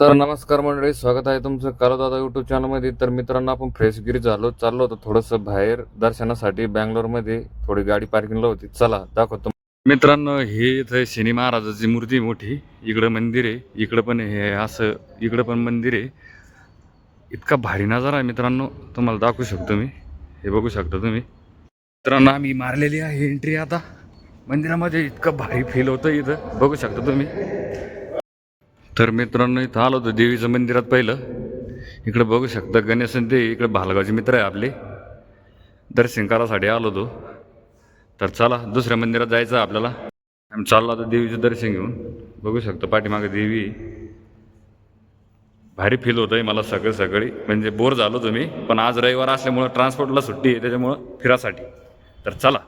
तर नमस्कार मंडळी स्वागत आहे तुमचं कालोदादा युट्यूब चॅनलमध्ये तर मित्रांनो आपण फ्रेशगिरी झालो चाललो होतो थोडंसं बाहेर दर्शनासाठी बँगलोरमध्ये. थोडी गाडी पार्किंगला होती. चला दाखवतो. मित्रांनो हे इथं शनी महाराजाची मूर्ती मोठी. इकडं मंदिर आहे. इकडं पण हे असं इकडं पण मंदिर आहे. इतका भारी नजारा आहे मित्रांनो. तुम्हाला दाखवू शकतो मी. हे बघू शकता तुम्ही. मित्रांनो आम्ही मारलेली आहे एंट्री आता. मंदिरामध्ये इतकं भारी फील होतं इथं. बघू शकता तुम्ही. तर मित्रांनो इथं आलो होतो देवीचं मंदिरात पहिलं. इकडं बघू शकता गणेश आणि ते इकडे भालगावचे मित्र आहे आपले. दर्शन करायसाठी आलो होतो. तर चला दुसऱ्या मंदिरात जायचं आपल्याला. आम्ही चाललो आता देवीचं दर्शन घेऊन. बघू शकतो पाठीमागे देवी. भारी फील होतं आहे मला सकाळी सकाळी. म्हणजे बोर झालो तुम्ही पण आज रविवार असल्यामुळं ट्रान्सपोर्टला सुट्टी आहे त्याच्यामुळं फिरासाठी. तर चला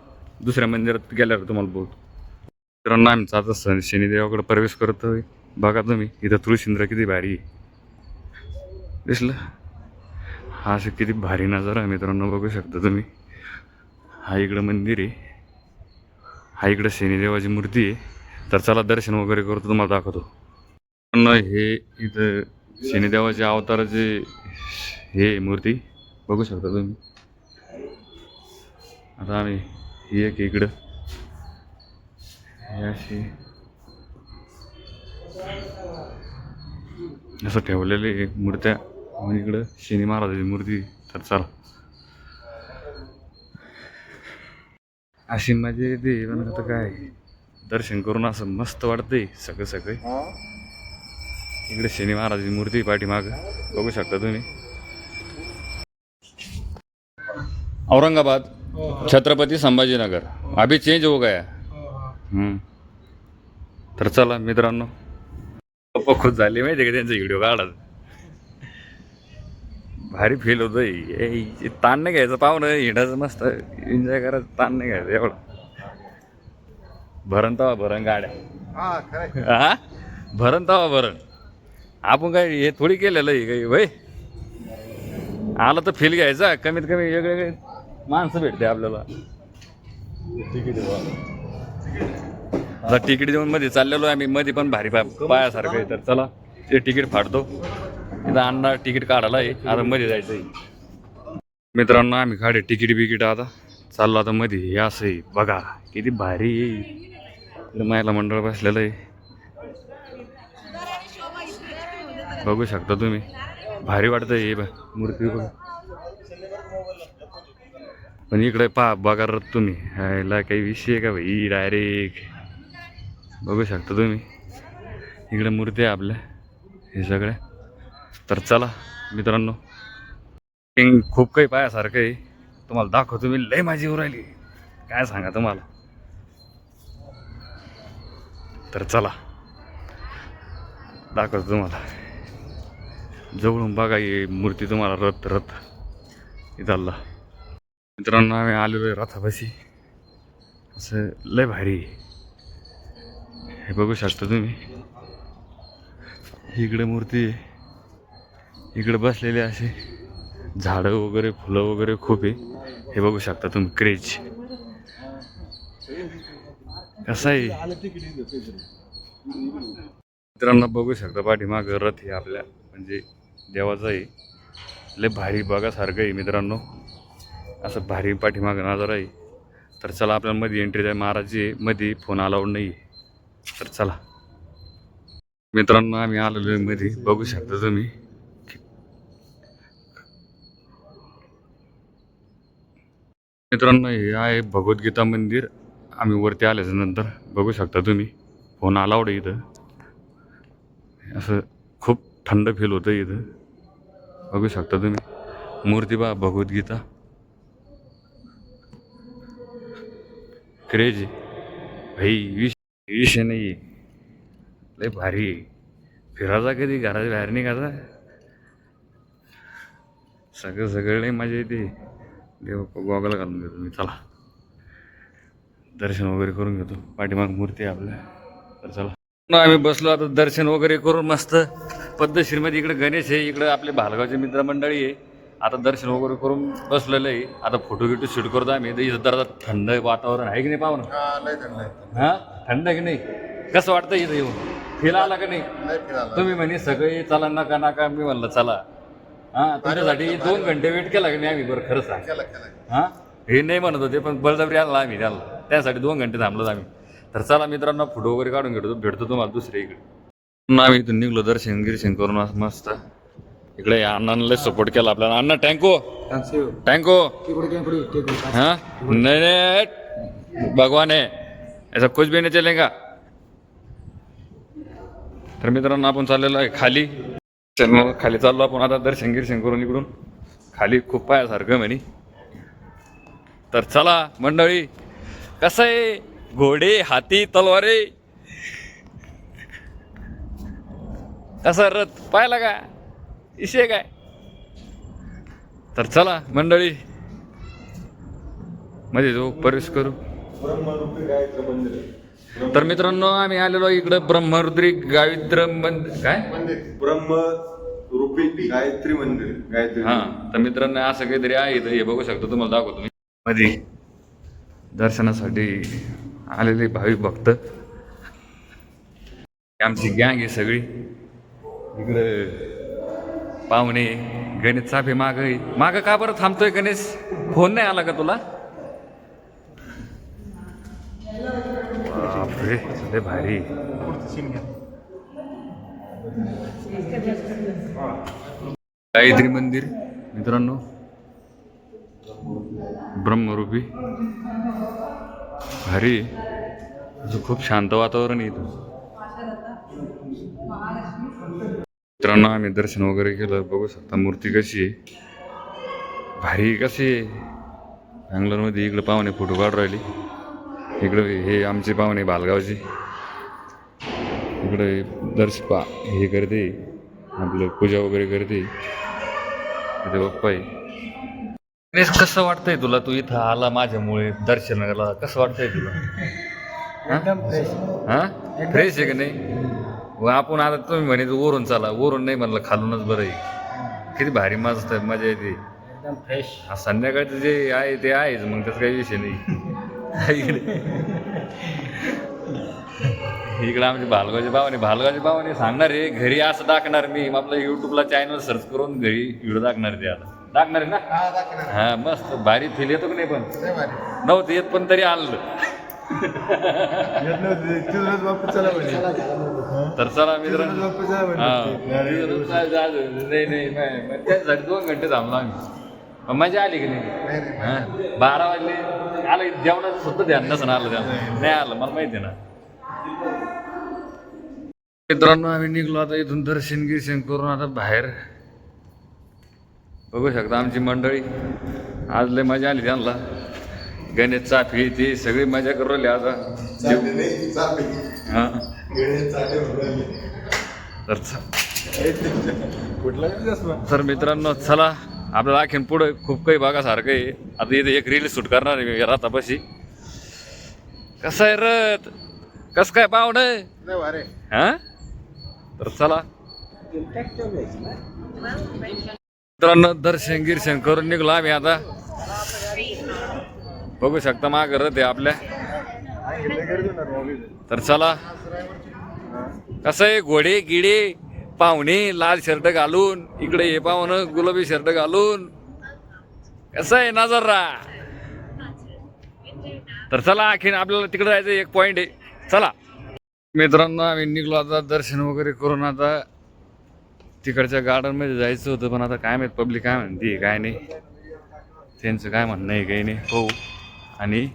दुसऱ्या मंदिरात गेल्यावर तुम्हाला बोलतो मित्रांनो आमचा आता सण शनिदेवाकडे प्रवेश करतोय. बघा तुम्ही इथं तुळशींद्र किती भारी आहे. दिसलं? हा असं किती भारी नजारा मित्रांनो बघू शकता तुम्ही. हा इकडं मंदिर आहे. हा इकडं शनिदेवाची मूर्ती आहे. तर चला दर्शन वगैरे करतो तुम्हाला दाखवतो. मित्रांनो, हे इथं शनिदेवाचे अवताराचे हे आहे मूर्ती बघू शकता तुम्ही. आता आम्ही ही एक इकडं. हे अशी असं ठेवलेले मूर्त्या. आणि इकडं शनी महाराजाची मूर्ती. तर चला. अशी येते. पण आता काय? दर्शन करून असं मस्त वाटतंय सगळं सगळे. इकडे शनी महाराजाची मूर्ती पाठीमाग. बघू शकता तुम्ही. औरंगाबाद छत्रपती संभाजीनगर. अभी चेंज हो गया. हम्म. तर चला मित्रांनो. पप्पा खुश झाले माहिती का त्यांचा व्हिडिओ काढत भारी फील होतं. ताण नाही घ्यायचं. पाहुणं हिंडायचं मस्त. एन्जॉय करायचं. ताण नाही घ्यायचं एवढं. भरण तवा भरण गाड्या. हा भरण तवा भरण. आपण काय हे थोडी केलेलं आहे काही? वय आलं तर फील घ्यायचा. कमीत कमी वेगळे वेगळे माणसं भेटते आपल्याला. आता तिकीट देऊन मध्ये चाललेलो आहे आम्ही. मध्ये पण भारी पाय पायासारखं आहे. तर चला ते तिकीट फाडतो इथं अण्णा तिकीट काढायला आहे. आता मध्ये जायचं आहे. मित्रांनो आम्ही काढे तिकीट बिकीट आता चाललो आता मध्ये. हे असं आहे. बघा किती भारी आहे. मायला मंडळ बसलेलं आहे. बघू शकता तुम्ही. भारी वाटतं हे मूर्ती बघा पण इकडे पहा बघा तुम्ही. ह्याला काही विषय का भाई? डायरेक्ट बघू शकता तुम्ही. इकडे मूर्ती आहे आपल्या. हे सगळ्या. तर चला मित्रांनो. किंग खूप काही पायासारखं आहे. तुम्हाला दाखवतो मी लय माझी उरायली काय सांगा तुम्हाला? तर चला. दाखवतो तुम्हाला. जवळून बघा ही मूर्ती तुम्हाला रथ रथ. इथला. मित्रांनो आम्ही आलेलो आहे रथापाशी. असं लय भारी आहे. हे बघू शकता तुम्ही. इकडे मूर्ती आहे. इकडे बसलेले असे झाडं वगैरे फुलं वगैरे खूप आहे. हे बघू शकता तुम्ही क्रेज. कसं आहे? मित्रांनो बघू शकता पाठीमाग रथ आहे आपल्या. म्हणजे देवाचं आहे. लय भारी बघासारखं आहे मित्रांनो. असं भारी पाठीमागं नजारा आहे. तर चला आपल्याला मध्ये एंट्री जाय महाराजची मध्ये फोन अलाउड नाही आहे तर चला. मित्रांनो आम्ही आलेलो आहे मध्ये. बघू शकता तुम्ही. मित्रांनो हे आहे भगवद्गीता मंदिर. आम्ही वरती आल्याच्यानंतर बघू शकता तुम्ही. फोन अलाउड आहे इथं. असं खूप थंड फील होतं इथं. बघू शकता तुम्ही. मूर्ती बा भगवद्गीता. क्रेज आहे भाई विष विषय नाही आहे. लय भारी आहे. फिरायचा कधी? घराच्या बाहेर निघायचा? सगळं सगळं नाही मजा येते. देव गोगल घालून घेतो मी. चला. दर्शन वगैरे करून घेतो. पाठीमाग मूर्ती आहे आपल्या. तर चला. पुन्हा आम्ही बसलो. आता दर्शन वगैरे करून मस्त पद्धतशीरमध्ये इकडे गणेश आहे. इकडं आपले भालगावचे मित्रमंडळी आहे. आता दर्शन वगैरे करून बसलेलं आहे. आता फोटो गिटो शूट करतो आम्ही. इथं इथं जरा थंड वातावरण आहे की नाही पाहू ना हा, थंड आहे. की नाही? कसं वाटतं इथं येऊन? फील आला का नाही? तुम्ही म्हणे सगळे चला नका नका. मी म्हणलं चला. हा तुमच्यासाठी दोन घंटे वेट केला का नाही आम्ही बरं खरं सांग. हा? हे नाही म्हणत होते पण बळजबरी आणला आम्ही त्याला त्यासाठी दोन घंटे थांबलो आम्ही. तर चला मित्रांनो फोटो वगैरे काढून घेतो. भेटतो तुम्हाला दुसऱ्या इकडे. आम्ही इथून निघलो दर्शन गिर्शन करून मस्त. इकडे या अण्णांना सपोर्ट केला आपल्याला. अण्णा टँको हो. टँको हो. हाँ. नहीं नहीं भगवान है ऐसा कुछ भी नहीं चलेगा तर मित्रांनो आपण चाललेलो आहे खाली. खाली चाललो आपण. आता दर्शन गिर्शन करून इकडून. खाली खूप पायासारखं म्हणे. तर चला मंडळी. कसं आहे? घोडे हाती तलवारे. कसं रथ? पाहिला का? इशे काय? तर चला मंडळी. मध्ये जो प्रवेश करू. तर मित्रांनो आम्ही आलेलो इकडं ब्रह्मरुद्री गावित्र मंदिर काय? मंदिर ब्रह्म रूपी गायत्री मंदिर गायत्री हा तर मित्रांनो असं काहीतरी आहे इथं. हे बघू शकतो तुम्हाला दाखवतो मी. मध्ये. दर्शनासाठी आलेले भाविक भक्त. आमची गँग आहे सगळी. इकडे पाहुणे गणेश चाफे माग माग का बरं थांबतोय गणेश? फोन नाही आला का तुला? बापरे भारी. गायत्री मंदिर मित्रांनो. ब्रह्मरूपी. भारी. खूप शांत वातावरण आहे इथं मित्रांनो आम्ही दर्शन वगैरे केलं. बघू शकता मूर्ती कशी आहे. भारी कशी आहे. बँगलोरमध्ये इकडे पाहुणे फोटो काढून राहिली. इकडे हे आमचे पाहुणे बालगावचे. इकडे दर्श पा हे करते. आपलं पूजा वगैरे करते. इथे बाप्पा आहे. कसं वाटतंय तुला? तू इथं आला माझ्यामुळे दर्शनाला. कसं वाटतंय तुला? हा? फ्रेश आहे का नाही? व आपण आता तुम्ही म्हणे तू वरून चला वरून नाही म्हणलं खालूनच बरं आहे. किती भारी मस्त आहे, मजा येते. एकदम फ्रेश हा, संध्याकाळचं जे आहे ते आहेच मग त्याचा काही विषय नाही. इकडे इकडे आमचे भालगावचे भावाने भालगावचे भावाने सांगणार आहे घरी असं टाकणार मी मग आपलं युट्यूबला चॅनल सर्च करून घरी व्हिडिओ टाकणार ते आता. टाकणार आहे ना? हा हा मस्त भारी फील येतो की नाही पण? नव्हतं येत पण तरी आणलं तर चला मित्रांनो. हा. नाही. नाही नाही त्यासाठी दोन घंटे थांबलो आम्ही. मग मजा आली की नाही? बारा वाजले. आलं जेवणाचं सुद्धा ध्यान नसं आलं त्यांना नाही आलं मला माहिती आहे ना. मित्रांनो आम्ही निघलो आता इथून दर्शन गिर्शन करून आता बाहेर. बघू शकता आमची मंडळी. आज लय मजा आली त्यांना. गणेश चाफी ती सगळी मजा करू राहिली आता. हा? तर? तर मित्रांनो चला आपल्याला आणखीन पुढे खूप काही बघासारखं आहे. आता इथे एक रील शूट करणार आहे मी रथापाशी कसं आहे रथ? कसं काय पाहुणं हा? तर चला. मित्रांनो दर्शन गिर्शन करून निघलो आम्ही आता. बघू शकता माग रथ आहे आपल्या. तर चला. कसं आहे घोडे गिडे पाहुणे लाल शर्ट घालून इकडे हे पाहुणं गुलाबी शर्ट घालून. कसं आहे नजरा? तर चला आणखीन आपल्याला तिकडे जायचं एक पॉइंट आहे. चला. मित्रांनो आम्ही निघलो आता दर्शन वगैरे करून आता तिकडच्या गार्डनमध्ये जायचं होतं पण आता काय माहीत पब्लिक काय म्हणते काय नाही. त्यांचं काय म्हणणं आहे काही नाही. हो. आणि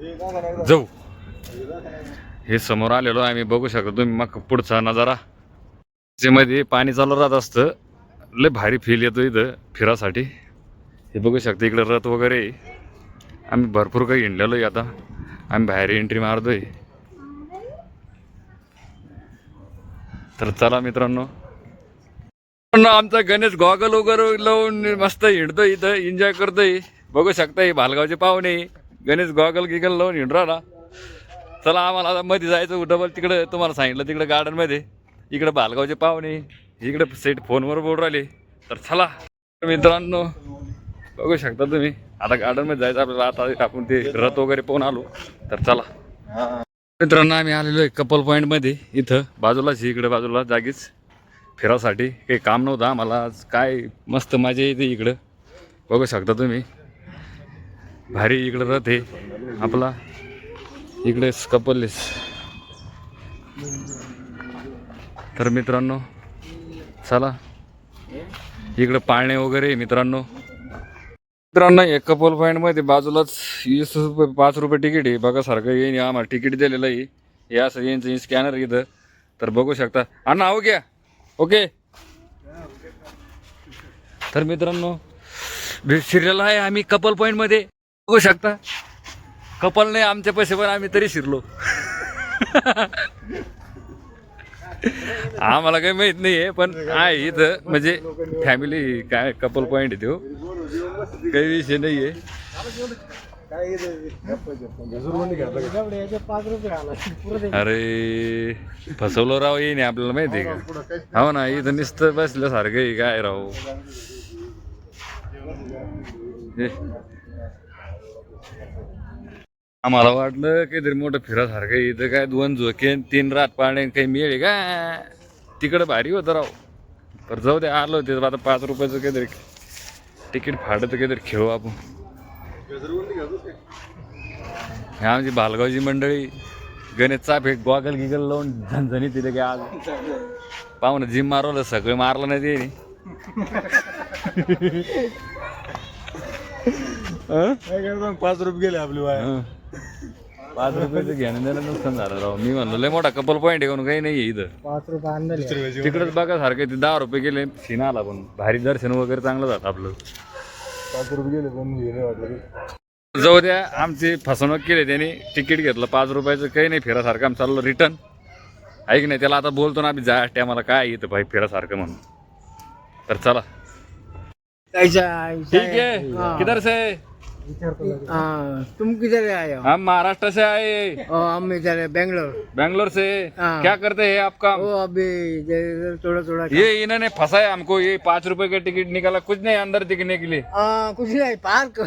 जाऊ. हे समोर आलेलो आम्ही बघू शकतो. तुम्ही मग पुढचा नजारा. मध्ये पाणी चालू राहत असतं. लय भारी फील येतो इथं फिरासाठी. हे बघू शकते इकडे रथ वगैरे आम्ही भरपूर काही हिंडलेलो आहे आता. आम्ही बाहेर एंट्री मारतोय. तर चला मित्रांनो. मित्रांनो, आमचा गणेश गॉगल वगैरे लावून मस्त हिंडतोय इथं एन्जॉय करतोय. बघू शकता हे भालगावचे पाहुणे. गणेश गॉगल गिगल लावून हिंडरा ना. चला आम्हाला आता मध्ये जायचं डबल तिकडं तुम्हाला सांगितलं तिकडं गार्डनमध्ये इकडं भालगावचे पाहुणे इकडे सेट फोनवर बोलू राहिले. तर चला मित्रांनो बघू शकता तुम्ही. आता गार्डनमध्ये जायचं आपल्याला आता आपण ते रथ वगैरे पाहून आलो. तर चला. मित्रांनो आम्ही आलेलो आहे कपल पॉईंटमध्ये इथं बाजूलाच इकडे बाजूला जागीच. फिरासाठी काही काम नव्हतं आम्हाला आज. काय मस्त मजा येते इकडं. बघू शकता तुम्ही. भारी इकडं रथ आहे. आपला. इकडेच कपललेस. तर मित्रांनो चला. इकडं पाळणे वगैरे मित्रांनो. मित्रांनो एक कपल पॉईंटमध्ये बाजूलाच वीस रुपये पाच रुपये तिकीट आहे. बघा सारखं येईन आम्हाला तिकीट दिलेलं आहे. या असं येईन स्कॅनर इथं. तर बघू शकता. अण्णा हो घ्या. ओके. तर मित्रांनो भेट शिरलेला आहे आम्ही कपल पॉईंटमध्ये बघू शकता. कपल नाही आमचे पैसे पण आम्ही तरी शिरलो. आम्हाला काही माहीत नाही आहे पण आहे इथं. म्हणजे फॅमिली काय कपल पॉईंट आहे तो. काही विषय नाही आहे अरे फसवलं राव येईन आपल्याला माहिती आहे का? हो ना इथं नुसतं बसल्यासारखं आहे काय राव? आम्हाला वाटलं काहीतरी मोठं फिरासारखं. इथं काय दोन झोके तीन रात पाणी काही मिळेल का तिकडं भारी होतं राव पर जाऊ दे आलो ते आता पाच रुपयाचं काहीतरी तिकीट फाडतं काहीतरी खेळू आपण हे आमची बालगावची मंडळी गणेश चाफे गॉगल गिगल लावून झणझणी तिथे काय आज पाहून जिम मारवलं सगळं मारलं नाही ते हं? पाच रुपये गेले आपली वाय हं. पाच रुपयाचं घेणं देणं नुकसान झालं राव. मी म्हणलो लय मोठा कपल पॉईंट आहे काही नाही इथं. पाच रुपये आणले तिकडच बघा सारखं ते दहा रुपये गेले सीन आला पण भारी दर्शन वगैरे चांगलं जातं आपलं. पाच रुपये गेले पण हे नाही वाटलं जाऊ द्या आमची फसवणूक केली त्यांनी. तिकीट घेतलं पाच रुपयाचं काही नाही फिरासारखं आम्ही चाललो रिटर्न ऐक नाही त्याला आता बोलतो ना आम्ही जा मला काय येतं भाई फिरासारखं म्हणून. तर चला. ठीक है. किधर से तुम किधर आए हो? हम महाराष्ट्र से आए। हम इधर है बेंगलोर। बेंगलोर से। हाँ। क्या करते हैं आपका वो अभी थोड़ा थोड़ा ये इन्होंने फंसाया हमको ये पाँच रुपए का टिकट निकाला कुछ नहीं अंदर दिखने के लिए। आ, कुछ नहीं पार्क।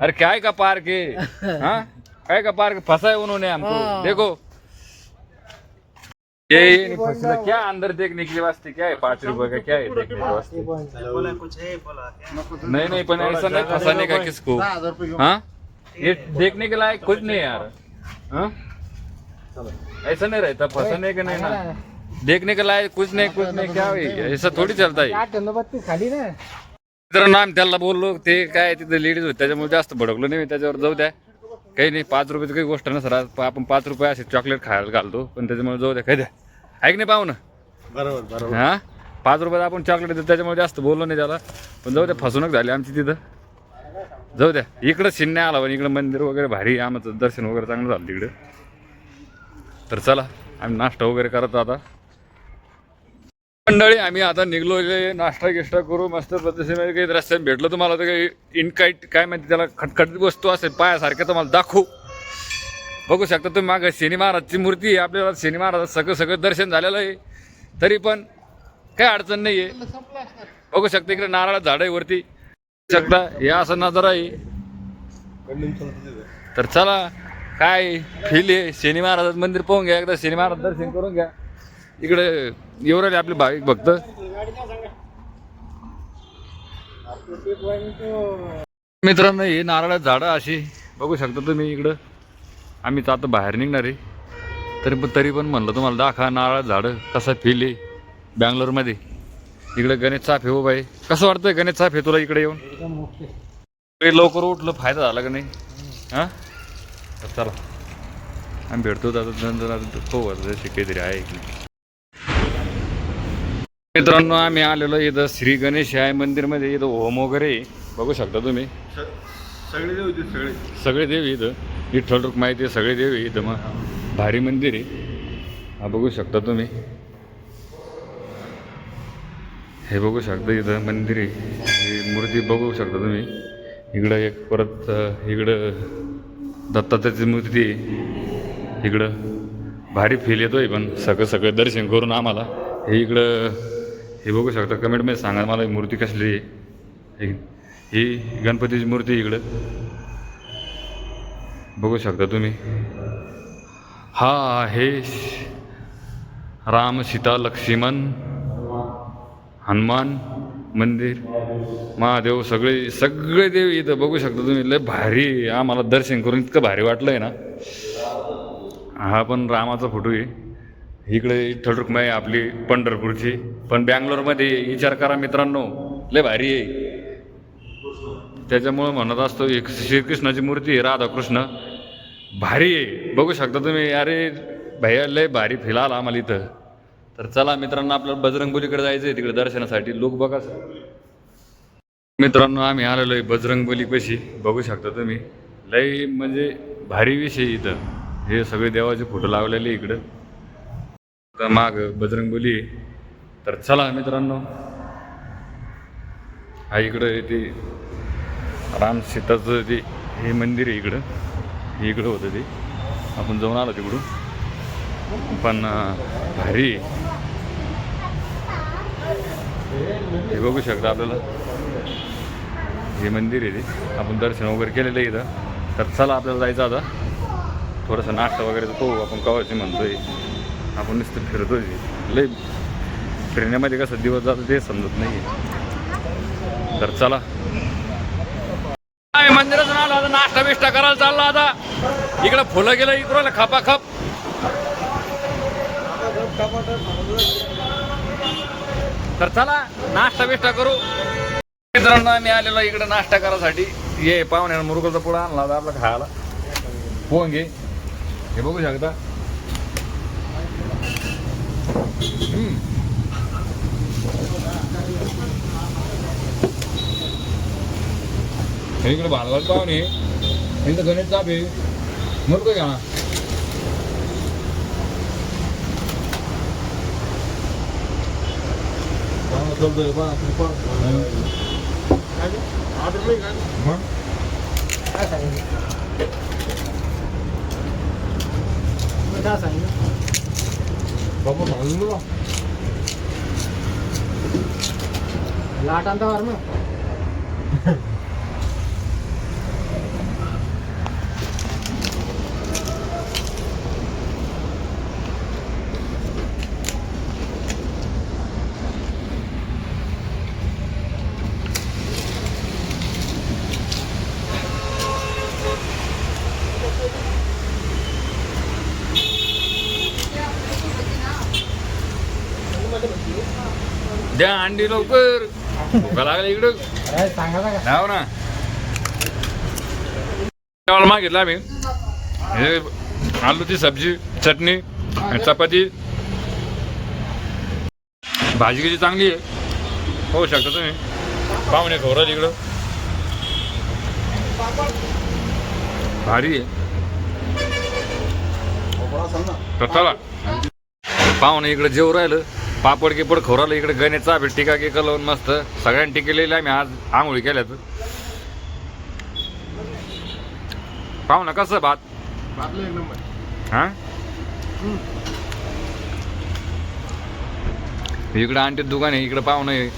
अरे क्या का पार्क है हाँ? क्या का पार्क? फंसा है उन्होंने हमको। हाँ। देखो ये ये नहीं फंसा क्या अंदर देखने के लिए वास्ते क्या है पाँच रुपए का क्या है देखने के वास्ते नहीं नहीं पण ऐसा नहीं फंसाने का किसको? हाँ? ये देखने के लायक कुछ नहीं यार। हाँ? ऐसा नहीं रहता फंसाने का नहीं ना। देखने के लायक कुछ नहीं कुछ नहीं क्या है ऐसा थोड़ी चलता है। बत्तीस खाली ना? मित्रांनो आम्ही त्याला बोललो ते काय तिथे लेडीज होते त्याच्यामुळे जास्त भडकलो नाही त्याच्यावर जाऊ द्या. काही नाही पाच रुपयाची काही गोष्ट नसर आपण पाच रुपये असे चॉकलेट खायला घालतो पण त्याच्यामुळे जाऊ द्या काय द्या. ऐक नाही पाहू ना? बरोबर बरोबर. हा? पाच रुपयात आपण चॉकलेट देतो त्याच्यामुळे जास्त बोललो नाही त्याला. पण जाऊ द्या फसवणूक झाली आमची तिथं. जाऊ द्या इकडं शिन्ने आला पण इकडं मंदिर वगैरे भारी आहे, आमचं दर्शन वगैरे चांगलं झालं तिकडं. तर चला आम्ही नाश्ता वगैरे करतो आता. मंडळी आम्ही आता निघलो नाश्ता गिष्टा करू मस्त पद्धतीने काही रस्त्यात भेटलं तुम्हाला तर काही इनकाईट काय माहिती त्याला खटखट वस्तू असेल पायासारख्या तुम्हाला दाखवू. बघू शकता तुम्ही मागं शनी महाराजची मूर्ती आहे. आपल्याला शनी महाराज सगळं सगळं दर्शन झालेलं आहे. तरी पण काय अडचण नाही आहे बघू शकता इकडे नारळ झाड आहे वरती. शकता या असं नजर आहे. तर चला काय फील आहे? शनी महाराज मंदिर पाहून घ्या एकदा शनी महाराज दर्शन करून घ्या. इकडे येऊ राहिले आपले भाविक भक्त. मित्रांनो हे नारळात झाडं अशी. बघू शकता तुम्ही इकडं. आम्ही तर आता बाहेर निघणार आहे. तरी पण तरी पण म्हणलं तुम्हाला दाखवा नारळात झाडं कसा फील आहे बँगलोरमध्ये. इकडे गणेश चाफे हो बाई. कसं वाटतंय गणेश चाफे तुला इकडे येऊन? लवकर उठलं फायदा झाला का नाही? हां? तर चला. आम्ही भेटतो आता पाहू आता जशी काहीतरी आहे की. मित्रांनो आम्ही आलेलो इथं श्री गणेश आहे मंदिरमध्ये. इथं होम वगैरे आहे. बघू शकता तुम्ही. सगळे देव सगळे. सगळे देव इथं. विठ्ठल रुक माहिती आहे सगळे देव आहे इथं. मग भारी मंदिर आहे. हा बघू शकता तुम्ही. हे बघू शकता इथं मंदिर आहे. ही मूर्ती बघू शकता तुम्ही. इकडं एक परत इकडं दत्तात्रेयाची मूर्ती आहे. इकडं भारी फील येतोय पण सगळं सगळं दर्शन करून आम्हाला. हे इकडं हे बघू शकता कमेंटमध्ये सांगा मला ही मूर्ती कसली आहे. ही- गणपतीची मूर्ती इकडं. बघू शकता तुम्ही. हा आहे राम सीता लक्ष्मण हनुमान मंदिर महादेव सगळे सगळे देव इथं बघू शकता तुम्ही. लय भारी आम्हाला दर्शन करून इतकं भारी वाटलंय ना. हा पण रामाचा फोटो आहे. इकडे विठ्ठल आपली पंढरपूरची. पण बँगलोरमध्ये विचार करा मित्रांनो. लय भारी आहे. त्याच्यामुळं म्हणत असतो एक श्रीकृष्णाची मूर्ती आहे राधाकृष्ण. भारी आहे. बघू शकता तुम्ही अरे भैया लय भारी फील आला आम्हाला इथं. तर चला मित्रांनो आपल्याला बजरंगबलीकडे जायचं आहे तिकडे दर्शनासाठी. लोक बघा मित्रांनो आम्ही आलेलो आहे बजरंगबलीपाशी बघू शकता तुम्ही. लय म्हणजे भारी विषय इथं. हे सगळे देवाचे फोटो लावलेले इकडं. तर माग बजरंगबली आहे. तर चला मित्रांनो. हा इकडं ते राम सीताचं ते हे मंदिर आहे इकडं हे इकडं होतं ते. आपण जाऊन आलो तिकडून. पण भारी हे बघू शकता आपल्याला. हे मंदिर आहे ते. आपण दर्शन वगैरे केलेलं आहे इथं. तर चला आपल्याला जायचं आता. थोडंसं नाश्ता वगैरे तो आपण कवायचे म्हणतोय. आपण नुसतं फिरतोय. लय फिरण्यामध्ये कसं दिवस जातो ते समजत नाही तर चला. काय आलो आता नाश्ता बिष्टा करायला चालला आता. इकडं फुलं गेलं इकडं खपा खप तर चला नाश्ता बिष्टा करू. मित्रांनो आम्ही आलेलो इकडे नाश्ता करायसाठी. ये पाहुण्यानं मुरगोचा पुढं आणला होता आपला खायला. पोहून घे? हे बघू शकता हम्म. हे इकडे भालवाल पाहुणे इथं गणेश चाप आहे मुरगो घ्या ना मग काय सांगितलं मग काय सांगितलं बाबा सांगितलं बा. लाट आणता वर द्या अंडी लवकर. भुका लागला इकडं. हो ना. जेवायला मागितलं आम्ही. हे आलूची सब्जी चटणी आणि चपाती. भाजी किती चांगली आहे. होऊ शकता तुम्ही. पाहुणे खवराल इकडं भारी आहे. तर चला पाहुणे इकडे जेव राहिलं. पापड गिपड खोराला इकडे गणेशचा भेट टिका गिका लावून मस्त. सगळ्यांनी टिकेलेली आम्ही आज आंघोळी केल्यात. पाहू ना कसं भात. हा? इकडे आणते दुकान आहे इकडे पाहुणं आहे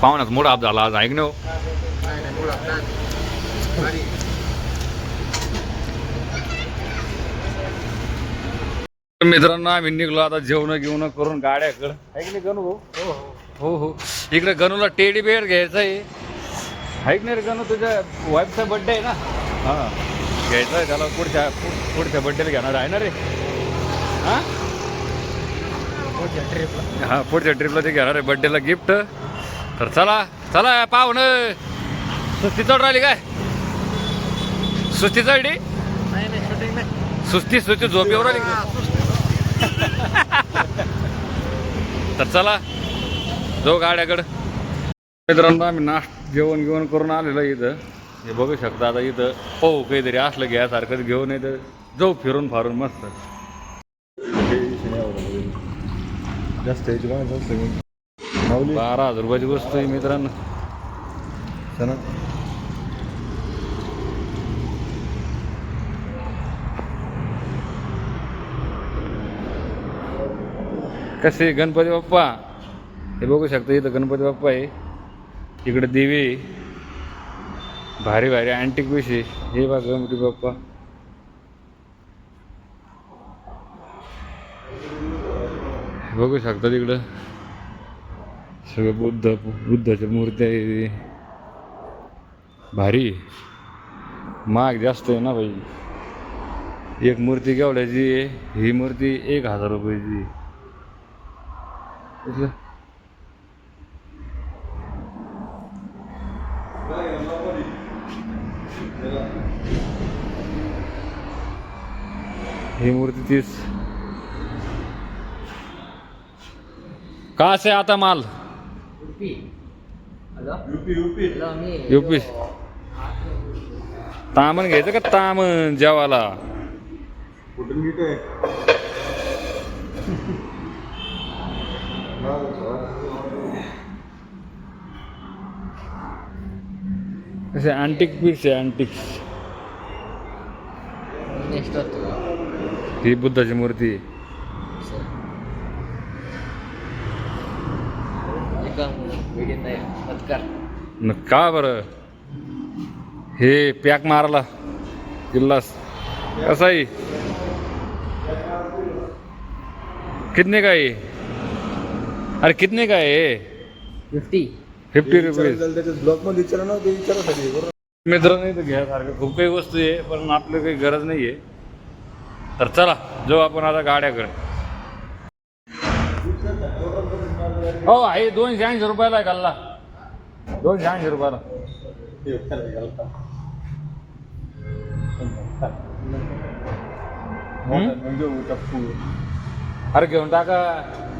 पाहुण्यात मोठा हात झाला आज ऐक ना मित्रांनो आम्ही निघलो आता जेवण घेऊन करून गाड्याकडं. ऐक नाही गणू भाऊ? हो हो. इकडे गणूला टेडी बेअर घ्यायचा आहे. ऐक नाही रे गणू तुझ्या वाईफचा बड्डे आहे ना? हा. घ्यायचा आहे त्याला पुढच्या पुढच्या बड्डेला घेणार आहे ना रे? हा? ट्रिपला हा पुढच्या ट्रिपला ते घेणार आहे बड्डेला गिफ्ट तर चला चला पाहुण. सुस्ती चढ राहिली काय? सुस्ती चढली? सुस्ती सुस्ती झोप येऊ राहिली का? तर चला जाऊ गाड्याकडं. मित्रांनो आम्ही नाश्त जेवण घेऊन करून आलेलो इथं. हे बघू शकता आता इथं पाहू काहीतरी असलं घ्यासारखं घेऊन येतं. जाऊ फिरून फारून मस्त. जास्त बारा हजार रुपयाची वस्तू आहे मित्रांनो. कसे गणपती बाप्पा? हे बघू शकता इथं गणपती बाप्पा आहे. इकडं देवी भारी भारी अँटिक विषय हे बा गणपती बाप्पा. बघू शकता तिकडं. सगळं बुद्ध बुद्धाच्या मूर्त्या आहे. भारी महाग जास्त आहे ना भाई. एक मूर्ती केवढ्याची ही मूर्ती एक हजार रुपयाची आहे. ही मूर्ती तीस का से आता माल? युपी. हॅलो? युपी तामण घ्यायचं का तामण जेवाला कुठून नीट कसे अँटिक पीस आहे अँटिक नेक्स्ट ही बुद्धाची मूर्ती. आहे. न का बरं? हे पॅक मारला. किल्लास कसा आहे? कितने का आहे? अरे कितने का आहे? फिफ्टी फिफ्टी रुपीज ब्लॉकमध्ये विचारा ना ते विचारासाठी बरोबर मित्र नाही तर घ्यासारखं खूप काही वस्तू आहे पण आपलं काही गरज नाही आहे तर चला जाऊ आपण आता गाड्याकडे हो आहे दोनशे ऐंशी रुपयाला आहे गल्ला दोनशे ऐंशी रुपयाला? म्हणजे अरे घेऊन टाका.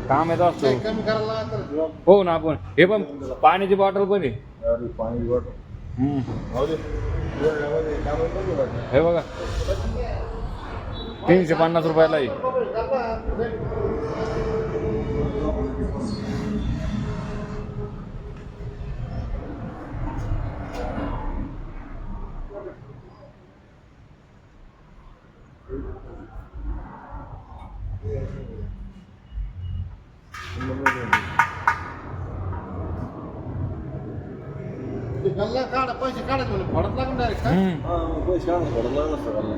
काम येत असतो. कमी करायला तर हो ना आपण हे पण पाण्याची बॉटल पण आहे. पाणी वाटो हम्म. दे. काम. हे बघा. तीनशे पन्नास रुपयाला आहे. पैसे काढायचे म्हणजे फोडत लागून डायरेक्ट हम्म. हा मग पैसे काढून फोडत लागलं असतं गल्ला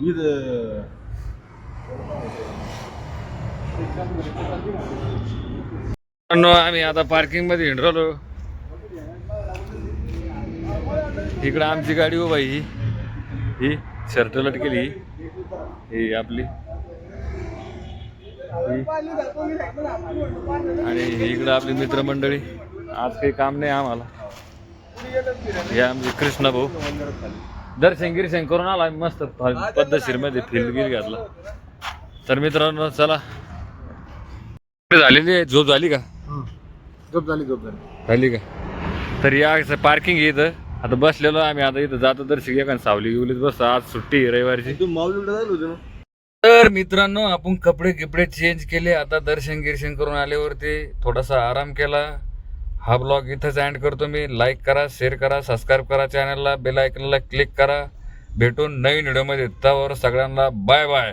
इथं मित्रांनो, आम्ही आता पार्किंगमध्ये हिंडलो इकडं आमची गाडी उभा आहे ही. ही शर्ट लटकेली ही. ही आपली. ही. आणि ही इकडं आपली मित्रमंडळी. आज काही काम नाही आम्हाला. हे आमचे कृष्णा भाऊ. दर्शन गिर्शन करून आला मस्त पद्धतशीरमध्ये फिल्ड गिर घातला. तर मित्रांनो चला. झालेली आहे झोप झाली का? झोप झाली झोप झाली. झाली का? तर या पार्किंग इथं. आता बसलेलो आम्ही आता इथं जातो तर शिक सावली गिवलीत बस आज सुट्टी रविवारची. तू माऊली तर मित्रांनो आपण कपडे गिपडे चेंज केले. आता दर्शन गिर्शन करून आल्यावरती थोडासा आराम केला. हा ब्लॉग इथंच अँड करतो मी. लाईक करा शेअर करा सबस्क्राईब करा चॅनलला बेल आयकनला क्लिक करा. भेटून नवीन व्हिडिओमध्ये त्यावर सगळ्यांना बाय बाय